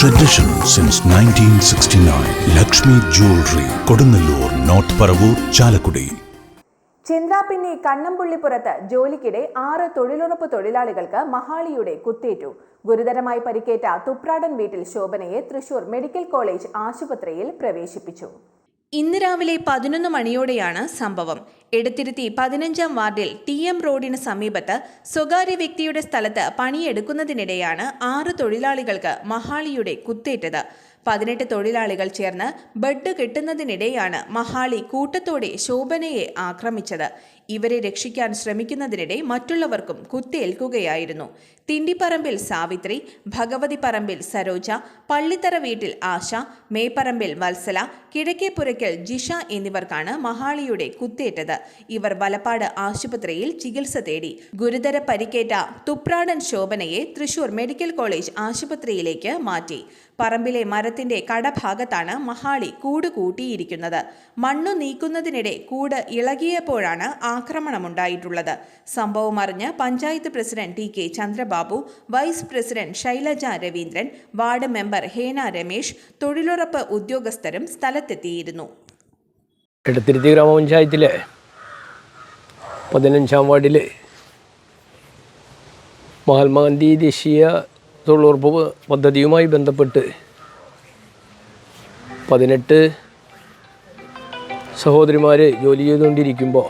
Tradition since 1969. Lakshmi jewellery Kodungallur north Paravur Chalakudy Chinthrapinni കണ്ണമ്പുള്ളിപ്പുറത്ത് ജോലിക്കിടെ ആറ് തൊഴിലുറപ്പ് തൊഴിലാളികൾക്ക് മഹാളിയുടെ കുത്തേറ്റു. ഗുരുതരമായി പരിക്കേറ്റ തുപ്രാടൻ വീട്ടിൽ ശോഭനയെ തൃശൂർ മെഡിക്കൽ കോളേജ് ആശുപത്രിയിൽ പ്രവേശിപ്പിച്ചു. ഇന്ന് രാവിലെ പതിനൊന്ന് മണിയോടെയാണ് സംഭവം. എടുത്തിരുത്തി പതിനഞ്ചാം വാർഡിൽ ടി എം റോഡിന് സമീപത്ത് സ്വകാര്യ വ്യക്തിയുടെ സ്ഥലത്ത് പണിയെടുക്കുന്നതിനിടെയാണ് ആറ് തൊഴിലാളികൾക്ക് മഹാളിയുടെ കുത്തേറ്റത്. പതിനെട്ട് തൊഴിലാളികൾ ചേർന്ന് ബെഡ് കെട്ടുന്നതിനിടെയാണ് മഹാളി കൂട്ടത്തോടെ ശോഭനയെ ആക്രമിച്ചത്. ഇവരെ രക്ഷിക്കാൻ ശ്രമിക്കുന്നതിനിടെ മറ്റുള്ളവർക്കും കുത്തേൽക്കുകയായിരുന്നു. തിണ്ടിപ്പറമ്പിൽ സാവിത്രി ഭഗവതി പറമ്പിൽ സരോജ പള്ളിത്തറ വീട്ടിൽ ആശ മേപ്പറമ്പിൽ വത്സല കിഴക്കേപ്പുരയ്ക്കൽ ജിഷ എന്നിവർക്കാണ് മഹാളിയുടെ കുത്തേറ്റത്. ഇവർ വലപ്പാട് ആശുപത്രിയിൽ ചികിത്സ തേടി. ഗുരുതര പരിക്കേറ്റ തുപ്രാടൻ ശോഭനയെ തൃശൂർ മെഡിക്കൽ കോളേജ് ആശുപത്രിയിലേക്ക് മാറ്റി. പറമ്പിലെ മരത്തിന്റെ കടഭാഗത്താണ് മഹാളി കൂട് കൂട്ടിയിരിക്കുന്നത്. മണ്ണു നീക്കുന്നതിനിടെ കൂട് ഇളകിയപ്പോഴാണ് ആക്രമണമുണ്ടായിട്ടുള്ളത്. സംഭവം അറിഞ്ഞ് panchayat president T K Chandrababu vice president Shailaja Raveendran ward member Hena Ramesh തൊഴിലുറപ്പ് ഉദ്യോഗസ്ഥരും സ്ഥലത്തെത്തിയിരുന്നു. ഗ്രാമപഞ്ചായത്തിലെ പതിനഞ്ചാം വാർഡിൽ മഹാത്മാഗാന്ധി ദേശീയ തൊഴിലുറപ്പ് പദ്ധതിയുമായി ബന്ധപ്പെട്ട് പതിനെട്ട് സഹോദരിമാർ ജോലി ചെയ്തുകൊണ്ടിരിക്കുമ്പോൾ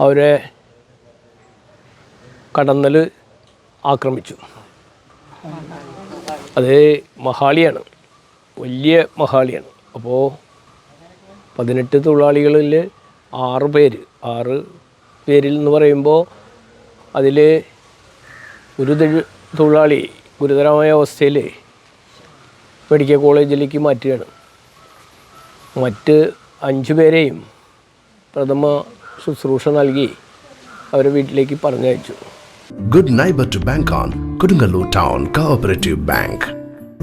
അവരെ കടന്നൽ ആക്രമിച്ചു. അത് മഹാളിയാണ്. വലിയ മഹാളിയാണ്. അപ്പോൾ പതിനെട്ട് തൊഴിലാളികളിൽ ആറ് പേര്. ആറ് പേരിൽ എന്ന് പറയുമ്പോൾ അതിൽ ഒരു തൊഴി- തൊഴിലാളി ഗുരുതരമായ അവസ്ഥയിൽ മെഡിക്കൽ കോളേജിലേക്ക് മാറ്റുകയാണ്. മറ്റ് അഞ്ച് പേരെയും പ്രഥമ ശുശ്രൂഷ നൽകി അവരെ വീട്ടിലേക്ക് പറഞ്ഞയച്ചു. Good neighbour to bank on Kodungallur town cooperative bank